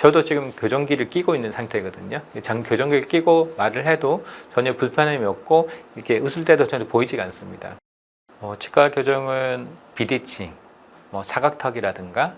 저도 지금 교정기를 끼고 있는 상태거든요. 장 교정기를 끼고 말을 해도 전혀 불편함이 없고 이렇게 웃을 때도 전혀 보이지가 않습니다. 어, 치과 교정은 비대칭, 뭐 사각턱이라든가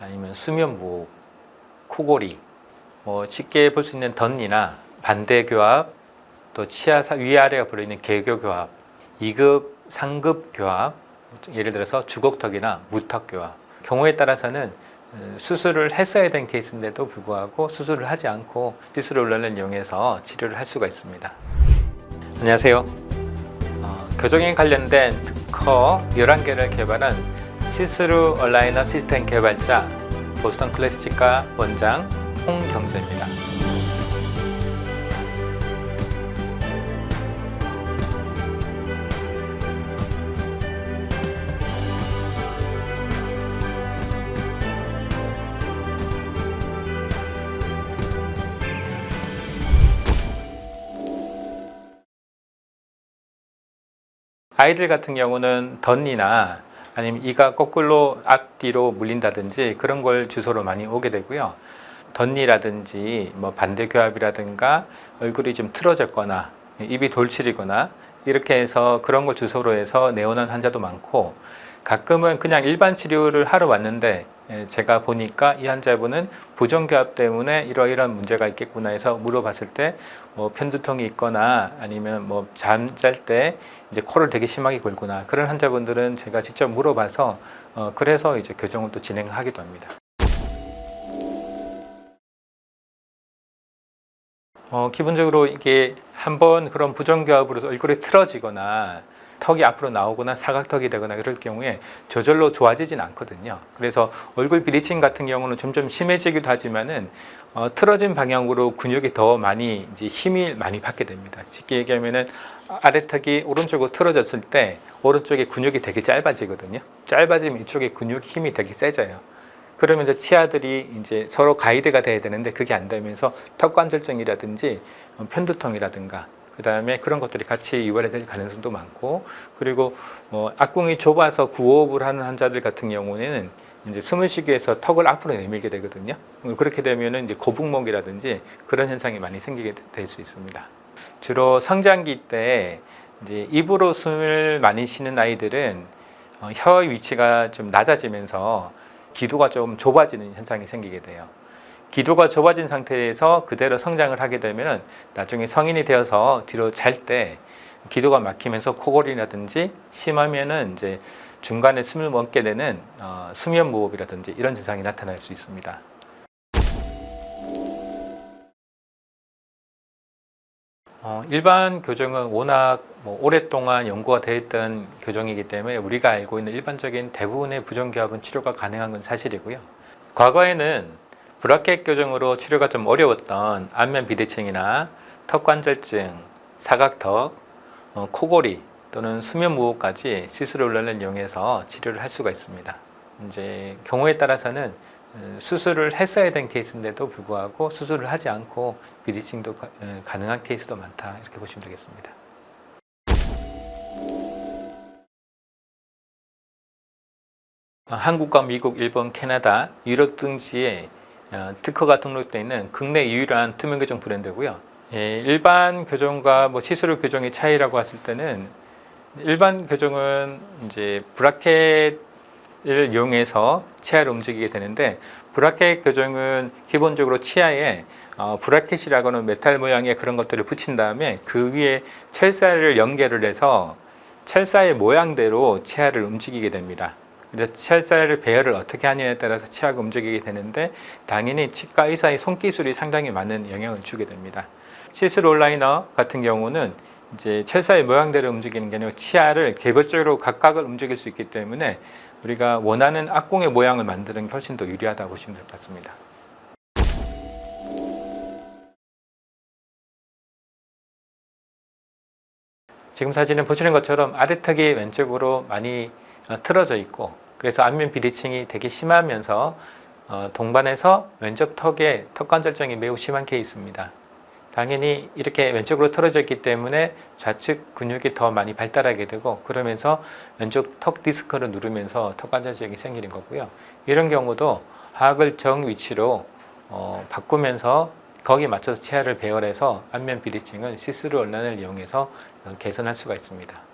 아니면 수면무호흡, 코골이, 뭐 쉽게 볼 수 있는 덧니나 반대교합, 또 치아 사- 위아래가 불리는 개교교합, 2급, 상급 교합, 예를 들어서 주걱턱이나 무턱 교합. 경우에 따라서는 어, 수술을 했어야 된 케이스인데도 불구하고 수술을 하지 않고 올라를 이용해서 치료를 할 수가 있습니다. 안녕하세요. 어, 교정에 관련된 특허 11개를 개발한 시스루 얼라이너 시스템 개발자 보스턴 클래스치과 원장 홍경재입니다. 아이들 같은 경우는 덧니나 아니면 이가 거꾸로 앞뒤로 물린다든지 그런 걸 주소로 많이 오게 되고요. 덧니라든지 뭐 반대 교합이라든가 얼굴이 좀 틀어졌거나 입이 돌칠이거나 이렇게 해서 그런 걸 주소로 해서 내오는 환자도 많고 가끔은 그냥 일반 치료를 하러 왔는데 예, 제가 보니까 이 환자분은 부정교합 때문에 이러이러한 문제가 있겠구나 해서 물어봤을 때 뭐 편두통이 있거나 아니면 뭐 잠 잘 때 이제 코를 되게 심하게 골구나 그런 환자분들은 제가 직접 물어봐서 어 그래서 이제 교정을 또 진행하기도 합니다. 어 기본적으로 이게 한번 그런 부정교합으로 얼굴이 틀어지거나 턱이 앞으로 나오거나 사각턱이 되거나 그럴 경우에 저절로 좋아지진 않거든요. 그래서 얼굴 비리칭 같은 경우는 점점 심해지기도 하지만은 어, 틀어진 방향으로 근육이 더 많이 이제 힘이 많이 받게 됩니다. 쉽게 얘기하면은 아래턱이 오른쪽으로 틀어졌을 때 오른쪽에 근육이 되게 짧아지거든요. 짧아지면 이쪽에 근육 힘이 되게 세져요. 그러면서 치아들이 이제 서로 가이드가 돼야 되는데 그게 안 되면서 턱관절증이라든지 어, 편두통이라든가 그 다음에 그런 것들이 같이 유발될 가능성도 많고 그리고 뭐 악궁이 좁아서 구호흡을 하는 환자들 같은 경우에는 이제 숨을 쉬기 위해서 턱을 앞으로 내밀게 되거든요. 음, 그렇게 되면은 이제 거북목이라든지 그런 현상이 많이 생기게 될 수 있습니다. 주로 성장기 때 이제 입으로 숨을 많이 쉬는 아이들은 어, 혀의 위치가 좀 낮아지면서 기도가 좀 좁아지는 현상이 생기게 돼요. 기도가 좁아진 상태에서 그대로 성장을 하게 되면 나중에 성인이 되어서 뒤로 잘 때 기도가 막히면서 코골이라든지 심하면은 이제 중간에 숨을 멈게 되는 어, 수면 무호흡이라든지 이런 증상이 나타날 수 있습니다. 어, 일반 교정은 워낙 뭐 오랫동안 연구가 되어 있던 교정이기 때문에 우리가 알고 있는 일반적인 대부분의 부정기압은 치료가 가능한 건 사실이고요. 과거에는 브라켓 교정으로 치료가 좀 어려웠던 안면 비대칭이나 턱관절증, 사각턱, 어, 코골이 또는 수면 무호흡까지 시스루올라를 이용해서 치료를 할 수가 있습니다. 이제 경우에 따라서는 어, 수술을 했어야 된 케이스인데도 불구하고 수술을 하지 않고 비대칭도 가- 어, 가능한 케이스도 많다 이렇게 보시면 되겠습니다. 어, 한국과 미국, 일본, 캐나다, 유럽 등지에 어, 특허가 등록되어 있는 국내 유일한 투명 교정 브랜드고요. 예, 일반 교정과 뭐 시스루 교정의 차이라고 했을 때는 일반 교정은 이제 브라켓을 이용해서 치아를 움직이게 되는데 브라켓 교정은 기본적으로 치아에 어, 브라켓이라고는 메탈 모양의 그런 것들을 붙인 다음에 그 위에 철사를 연결을 해서 철사의 모양대로 치아를 움직이게 됩니다. 그래서 치아살을 배열을 어떻게 하느냐에 따라서 치아가 움직이게 되는데 당연히 치과 의사의 손기술이 상당히 많은 영향을 주게 됩니다. 시스 롤라이너 같은 경우는 이제 철사의 모양대로 움직이는 게 아니고 치아를 개별적으로 각각을 움직일 수 있기 때문에 우리가 원하는 악공의 모양을 만드는 게 훨씬 더 유리하다고 보시면 될 것 같습니다. 지금 사진은 보시는 것처럼 아래턱이 왼쪽으로 많이 어, 틀어져 있고 그래서 안면 비대칭이 되게 심하면서 어, 동반해서 왼쪽 턱에 턱관절증이 매우 심한 케이스입니다. 당연히 이렇게 왼쪽으로 틀어져 있기 때문에 좌측 근육이 더 많이 발달하게 되고 그러면서 왼쪽 턱 디스크를 누르면서 턱관절증이 생기는 거고요. 이런 경우도 하악을 정 위치로 어, 바꾸면서 거기에 맞춰서 치아를 배열해서 안면 비리칭을 시스루 원란을 이용해서 개선할 수가 있습니다.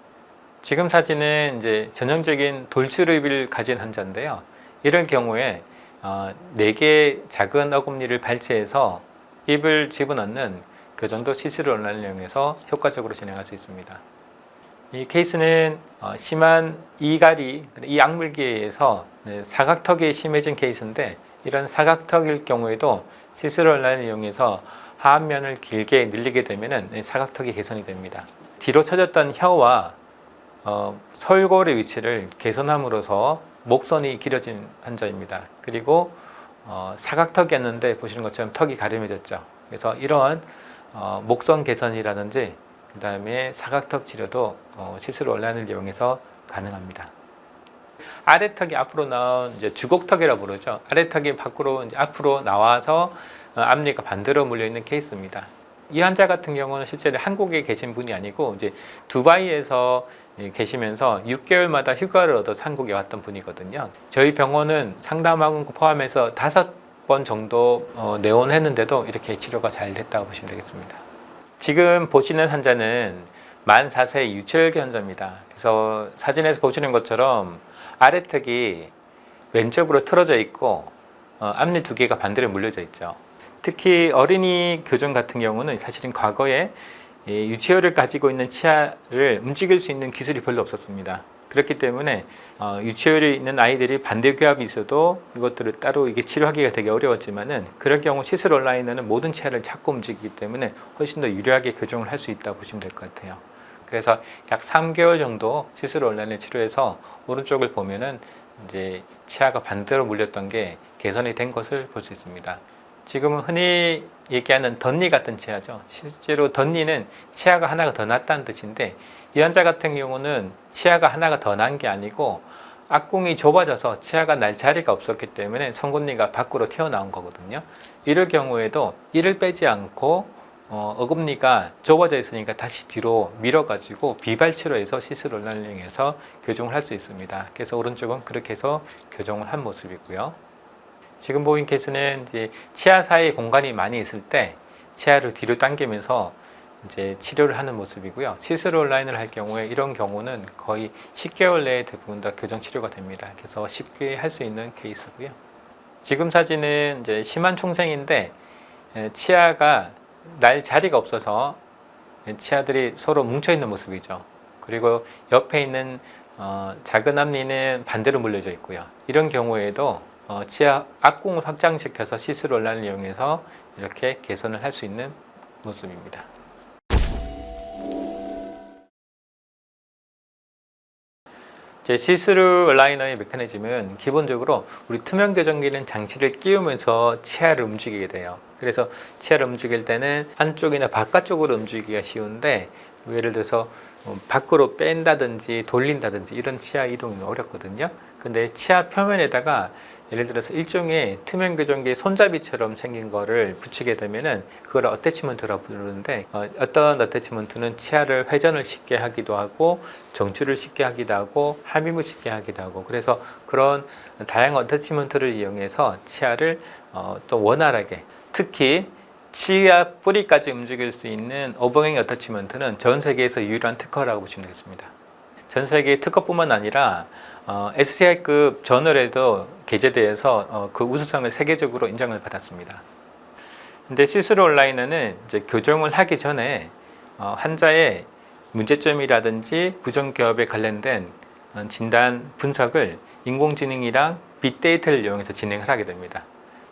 지금 사진은 이제 전형적인 돌출입을 가진 환자인데요. 이런 경우에 어, 4개의 작은 어금니를 발치해서 입을 집어넣는 교정도 시스루 원란을 이용해서 효과적으로 진행할 수 있습니다. 이 케이스는 어, 심한 이갈이 이 약물기에 의해서 네, 사각턱이 심해진 케이스인데 이런 사각턱일 경우에도 시스루온란을 이용해서 하안면을 길게 늘리게 되면 사각턱이 개선이 됩니다. 뒤로 처졌던 혀와 어, 설골의 위치를 개선함으로써 목선이 길어진 환자입니다. 그리고 어, 사각턱이었는데 보시는 것처럼 턱이 가름해졌죠. 그래서 이런 어, 목선 개선이라든지 그 다음에 사각턱 치료도 어, 시스루 온란을 이용해서 가능합니다. 아래턱이 앞으로 나온 이제 주걱턱이라고 부르죠. 아래턱이 밖으로 이제 앞으로 나와서 어, 앞니가 반대로 물려 있는 케이스입니다. 이 환자 같은 경우는 실제로 한국에 계신 분이 아니고 이제 두바이에서 예, 계시면서 6개월마다 휴가를 얻어서 한국에 왔던 분이거든요. 저희 병원은 상담하고 포함해서 다섯 번 정도 어, 내원했는데도 이렇게 치료가 잘 됐다고 보시면 되겠습니다. 지금 보시는 환자는 만 4세 유체혈기 환자입니다. 그래서 사진에서 보시는 것처럼 아래턱이 왼쪽으로 틀어져 있고 어, 앞니 두 개가 반대로 물려져 있죠. 특히 어린이 교정 같은 경우는 사실은 과거에 이 유치혈을 가지고 있는 치아를 움직일 수 있는 기술이 별로 없었습니다. 그렇기 때문에 어, 유치혈이 있는 아이들이 반대교합이 있어도 이것들을 따로 이게 치료하기가 되게 어려웠지만은 그럴 경우 시술 온라인은 모든 치아를 자꾸 움직이기 때문에 훨씬 더 유리하게 교정을 할 수 있다고 보시면 될 것 같아요. 그래서 약 3개월 정도 시술 온라인을 치료해서 오른쪽을 보면은 이제 치아가 반대로 물렸던 게 개선이 된 것을 볼 수 있습니다. 지금은 흔히 얘기하는 덧니 같은 치아죠. 실제로 덧니는 치아가 하나가 더 낫다는 뜻인데 이 환자 같은 경우는 치아가 하나가 더 난 게 아니고 앞궁이 좁아져서 치아가 날 자리가 없었기 때문에 성곤니가 밖으로 튀어나온 거거든요. 이럴 경우에도 이를 빼지 않고 어, 어금니가 좁아져 있으니까 다시 뒤로 밀어가지고 비발치료해서 이용해서 교정을 할 수 있습니다. 그래서 오른쪽은 그렇게 해서 교정을 한 모습이고요. 지금 보인 케이스는 이제 치아 사이에 공간이 많이 있을 때 치아를 뒤로 당기면서 이제 치료를 하는 모습이고요. 시술 온라인을 할 경우에 이런 경우는 거의 10개월 내에 대부분 다 교정 치료가 됩니다. 그래서 쉽게 할 수 있는 케이스고요. 지금 사진은 이제 심한 총생인데 에, 치아가 날 자리가 없어서 치아들이 서로 뭉쳐 있는 모습이죠. 그리고 옆에 있는 어, 작은 앞니는 반대로 물려져 있고요. 이런 경우에도 어, 치아 앞궁을 확장시켜서 시술 온란을 이용해서 이렇게 개선을 할 수 있는 모습입니다. 제 시스루 라이너의 메커니즘은 기본적으로 우리 투명 교정기는 장치를 끼우면서 치아를 움직이게 돼요. 그래서 치아를 움직일 때는 안쪽이나 바깥쪽으로 움직이기가 쉬운데 예를 들어서 어, 밖으로 뺀다든지 돌린다든지 이런 치아 이동이 어렵거든요. 근데 치아 표면에다가 예를 들어서 일종의 투명 교정기 손잡이처럼 생긴 거를 붙이게 되면은 그걸 어태치먼트라고 부르는데 어, 어떤 어태치먼트는 치아를 회전을 쉽게 하기도 하고 정추를 쉽게 하기도 하고 함임을 쉽게 하기도 하고 그래서 그런 다양한 어태치먼트를 이용해서 치아를 어, 또 원활하게 특히 치아 뿌리까지 움직일 수 있는 어벙행 어태치먼트는 전 세계에서 유일한 특허라고 보시면 되겠습니다. 전 세계 특허뿐만 아니라 어, SCI급 저널에도 게재돼서 어, 그 우수성을 세계적으로 인정을 받았습니다. 근데 시스루 온라인은 이제 교정을 하기 전에 어, 환자의 문제점이라든지 부정기업에 관련된 어, 진단 분석을 인공지능이랑 빅데이터를 이용해서 진행을 하게 됩니다.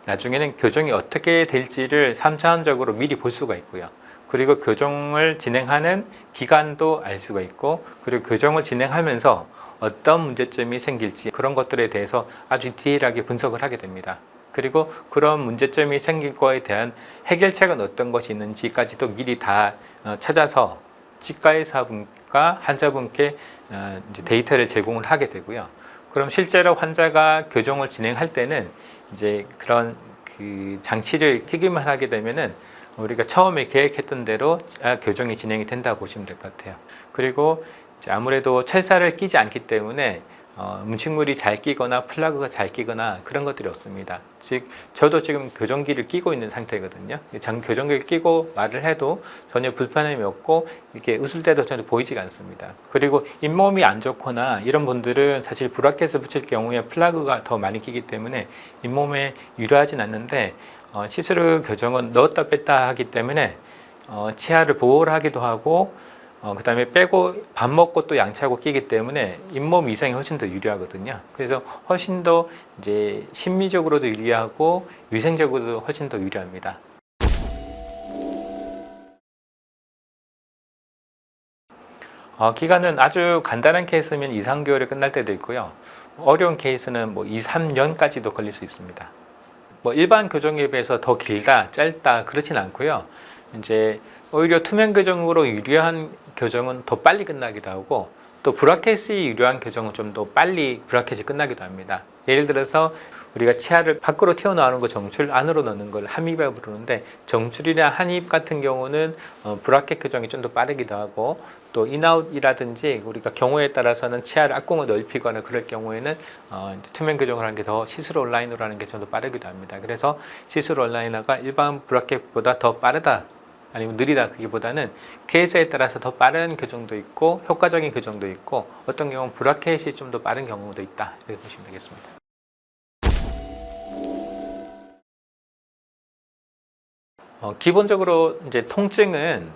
나중에는 교정이 어떻게 될지를 3차원적으로 미리 볼 수가 있고요. 그리고 교정을 진행하는 기간도 알 수가 있고, 그리고 교정을 진행하면서 어떤 문제점이 생길지 그런 것들에 대해서 아주 디테일하게 분석을 하게 됩니다. 그리고 그런 문제점이 생길 거에 대한 해결책은 어떤 것이 있는지까지도 미리 다 어, 찾아서 치과의사분과 환자분께 어, 데이터를 제공을 하게 되고요. 그럼 실제로 환자가 교정을 진행할 때는 이제 그런 그 장치를 키기만 하게 되면은 우리가 처음에 계획했던 대로 아, 교정이 진행이 된다고 보시면 될 것 같아요. 그리고 아무래도 철사를 끼지 않기 때문에 어, 문식물이 잘 끼거나 플라그가 잘 끼거나 그런 것들이 없습니다. 즉 저도 지금 교정기를 끼고 있는 상태거든요. 장 교정기를 끼고 말을 해도 전혀 불편함이 없고 이렇게 때도 전혀 보이지가 않습니다. 그리고 잇몸이 안 좋거나 이런 분들은 사실 브라켓을 붙일 경우에 플라그가 더 많이 끼기 때문에 잇몸에 유리하진 않는데 어, 시스루 교정은 넣었다 뺐다 하기 때문에 어, 치아를 보호를 하기도 하고 어, 그다음에 빼고 밥 먹고 또 양치하고 끼기 때문에 잇몸 위생이 훨씬 더 유리하거든요. 그래서 훨씬 더 이제 심미적으로도 유리하고 위생적으로도 훨씬 더 유리합니다. 어, 기간은 아주 간단한 케이스면 2, 3개월에 끝날 때도 있고요. 어려운 케이스는 뭐 2, 3년까지도 걸릴 수 있습니다. 뭐 일반 교정에 비해서 더 길다, 짧다 그렇진 않고요. 이제 오히려 투명 교정으로 유리한 교정은 더 빨리 끝나기도 하고 또 브라켓이 유리한 교정은 좀 더 빨리 브라켓이 끝나기도 합니다. 예를 들어서 우리가 치아를 밖으로 튀어나오는 거 정출 안으로 넣는 걸 함입이라고 부르는데 정출이나 한입 같은 경우는 어, 브라켓 교정이 좀 더 빠르기도 하고 또 인아웃이라든지 우리가 경우에 따라서는 치아를 앞공을 넓히거나 그럴 경우에는 어, 투명 교정을 하는 게 더 시스루 온라인으로 하는 게 좀 더 빠르기도 합니다. 그래서 시스루 온라이너가 일반 브라켓보다 더 빠르다 아니면 느리다 그기보다는 케이스에 따라서 더 빠른 교정도 있고 효과적인 교정도 있고 어떤 경우는 브라켓이 좀 더 빠른 경우도 있다 이렇게 보시면 되겠습니다. 어, 기본적으로 이제 통증은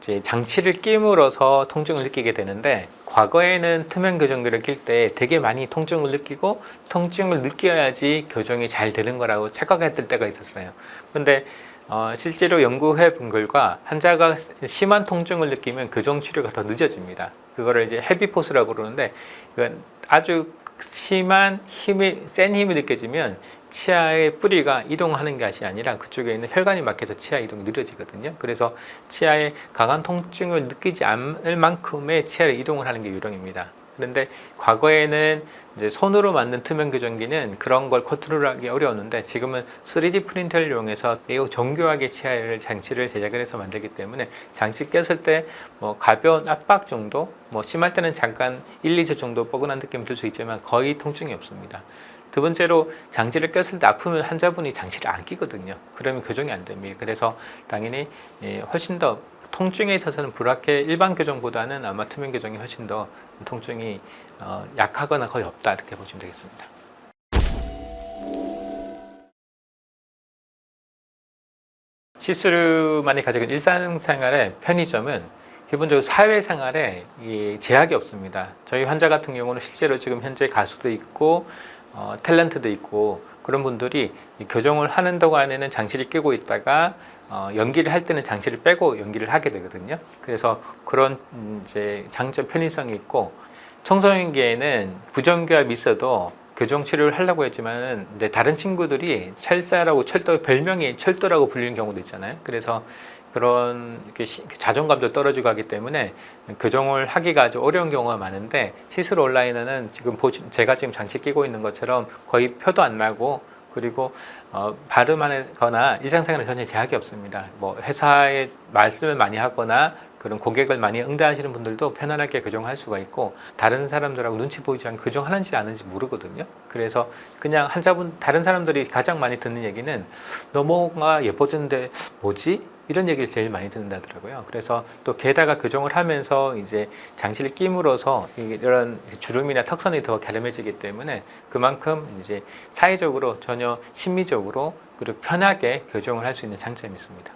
이제 장치를 끼물어서 통증을 느끼게 되는데 과거에는 투명 교정기를 낄 때 되게 많이 통증을 느끼고 통증을 느껴야지 교정이 잘 되는 거라고 착각했을 때가 있었어요. 근데 어, 실제로 연구해 본 결과 환자가 심한 통증을 느끼면 교정 치료가 더 늦어집니다. 그거를 이제 헤비 포스라고 부르는데 이건 아주 심한 힘이 센 힘이 느껴지면 치아의 뿌리가 이동하는 것이 아니라 그쪽에 있는 혈관이 막혀서 치아 이동이 느려지거든요. 그래서 치아에 강한 통증을 느끼지 않을 만큼의 치아를 이동을 하는 게 요령입니다. 그런데 과거에는 이제 손으로 만든 투명 교정기는 그런 걸 컨트롤하기 어려웠는데 지금은 3D 프린터를 이용해서 매우 정교하게 치아를 장치를 제작을 해서 만들기 때문에 장치 꼈을 때 뭐 가벼운 압박 정도, 뭐 심할 때는 잠깐 1, 2초 정도 뻐근한 느낌이 들 수 있지만 거의 통증이 없습니다. 두 번째로 장치를 꼈을 때 아프면 환자분이 장치를 안 끼거든요. 그러면 교정이 안 됩니다. 그래서 당연히 예, 훨씬 더 통증에 있어서는 브라켓 일반 교정보다는 아마 투명 교정이 훨씬 더 통증이 어, 약하거나 거의 없다 이렇게 보시면 되겠습니다. 시스루만이 가지고 일상생활의 편의점은 기본적으로 사회생활에 이 제약이 없습니다. 저희 환자 같은 경우는 실제로 지금 현재 가수도 있고 어, 탤런트도 있고 그런 분들이 이 교정을 하는 동안에는 장치를 끼고 있다가 어, 연기를 할 때는 장치를 빼고 연기를 하게 되거든요. 그래서 그런 음, 이제 장점 편의성이 있고 청소년기에는 부정교합이 있어도 교정 치료를 하려고 했지만 이제 다른 친구들이 철사라고 철도 별명이 철도라고 불리는 경우도 있잖아요. 그래서 그런 자존감도 떨어지고 하기 때문에 교정을 하기가 아주 어려운 경우가 많은데 시술 온라인은 지금 보시, 제가 지금 장치 끼고 있는 것처럼 거의 표도 안 나고 그리고 어, 발음하거나 일상생활에 전혀 제약이 없습니다. 뭐 회사에 말씀을 많이 하거나 그런 고객을 많이 응대하시는 분들도 편안하게 교정할 수가 있고 다른 사람들하고 눈치 보이지 않고 교정하는지 아는지 모르거든요. 그래서 그냥 환자분 다른 사람들이 가장 많이 듣는 얘기는 너 뭔가 예뻐졌는데 뭐지? 이런 얘기를 제일 많이 듣는다더라고요. 그래서 또 게다가 교정을 하면서 이제 장치를 끼물어서 이- 이런 주름이나 턱선이 더 갸름해지기 때문에 그만큼 이제 사회적으로 전혀 심미적으로 그리고 편하게 교정을 할 수 있는 장점이 있습니다.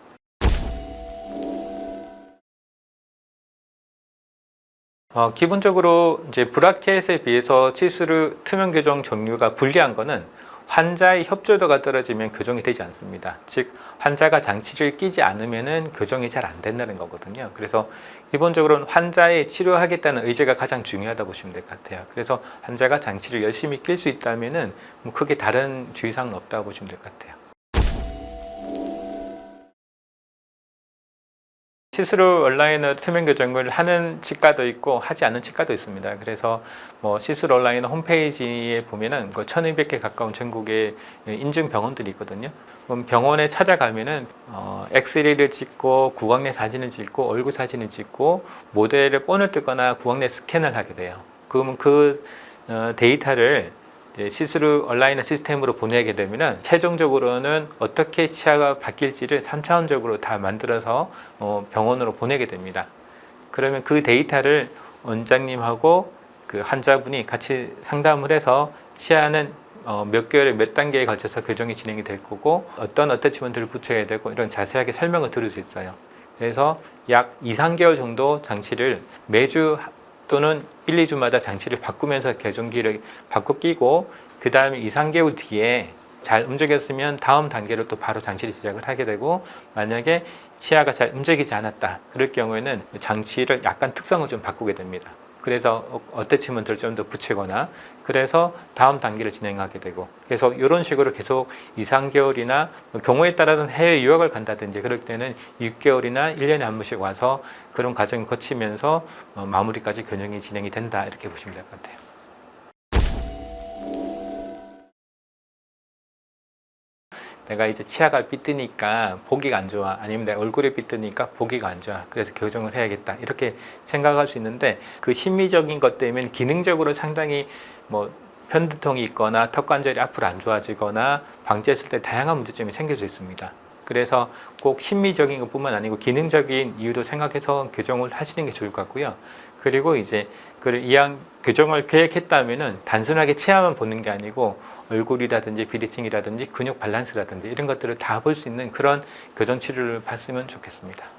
어, 기본적으로 이제 브라켓에 비해서 치수를 투명 교정 종류가 불리한 거는 환자의 협조도가 떨어지면 교정이 되지 않습니다. 즉 환자가 장치를 끼지 않으면은 교정이 잘 안 된다는 거거든요. 그래서 기본적으로는 환자의 치료하겠다는 의지가 가장 중요하다 보시면 될 것 같아요. 그래서 환자가 장치를 열심히 낄 수 있다면은 뭐 크게 다른 주의사항은 없다고 보시면 될 것 같아요. 시스루 온라인어 투명 교정을 하는 치과도 있고 하지 않는 치과도 있습니다. 그래서 뭐 시스루 온라인어 홈페이지에 보면은 그 1,200개 가까운 전국의 인증 병원들이 있거든요. 그럼 병원에 찾아가면은 어, 엑스레이를 찍고 구강내 사진을 찍고 얼굴 사진을 찍고 모델의 본을 뜨거나 구강내 스캔을 하게 돼요. 그러면 그 어, 데이터를 시스루 온라인 시스템으로 보내게 되면은 최종적으로는 어떻게 치아가 바뀔지를 3차원적으로 다 만들어서 어, 병원으로 보내게 됩니다. 그러면 그 데이터를 원장님하고 그 환자분이 같이 상담을 해서 치아는 어, 몇 개월에 몇 단계에 걸쳐서 교정이 진행이 될 거고 어떤 어태치먼트를 붙여야 되고 이런 자세하게 설명을 들을 수 있어요. 그래서 약 2, 3개월 정도 장치를 매주 또는 1, 2주마다 장치를 바꾸면서 교정기를 바꿔 끼고 그 다음에 2, 3개월 뒤에 잘 움직였으면 다음 단계로 또 바로 장치를 시작을 하게 되고 만약에 치아가 잘 움직이지 않았다 그럴 경우에는 장치를 약간 특성을 좀 바꾸게 됩니다. 그래서 어태치먼트를 좀더 붙이거나 그래서 다음 단계를 진행하게 되고 그래서 이런 식으로 계속 2, 3개월이나 경우에 따라서는 해외 유학을 간다든지 그럴 때는 6개월이나 1년에 한 번씩 와서 그런 과정을 거치면서 어, 마무리까지 교정이 진행이 된다 이렇게 보시면 될 것 같아요. 내가 이제 치아가 삐뜨니까 보기가 안 좋아. 아니면 내 얼굴에 삐뜨니까 보기가 안 좋아. 그래서 교정을 해야겠다. 이렇게 생각할 수 있는데 그 심리적인 것 때문에 기능적으로 상당히 뭐 편두통이 있거나 턱 관절이 앞으로 안 좋아지거나 방치했을 때 다양한 문제점이 생길 수 있습니다. 그래서 꼭 심리적인 것뿐만 아니고 기능적인 이유도 생각해서 교정을 하시는 게 좋을 것 같고요. 그리고 이제 그 이왕 교정을 계획했다면은 단순하게 치아만 보는 게 아니고 얼굴이라든지 비대칭이라든지 근육 밸런스라든지 이런 것들을 다 볼 수 있는 그런 교정 치료를 받으면 좋겠습니다.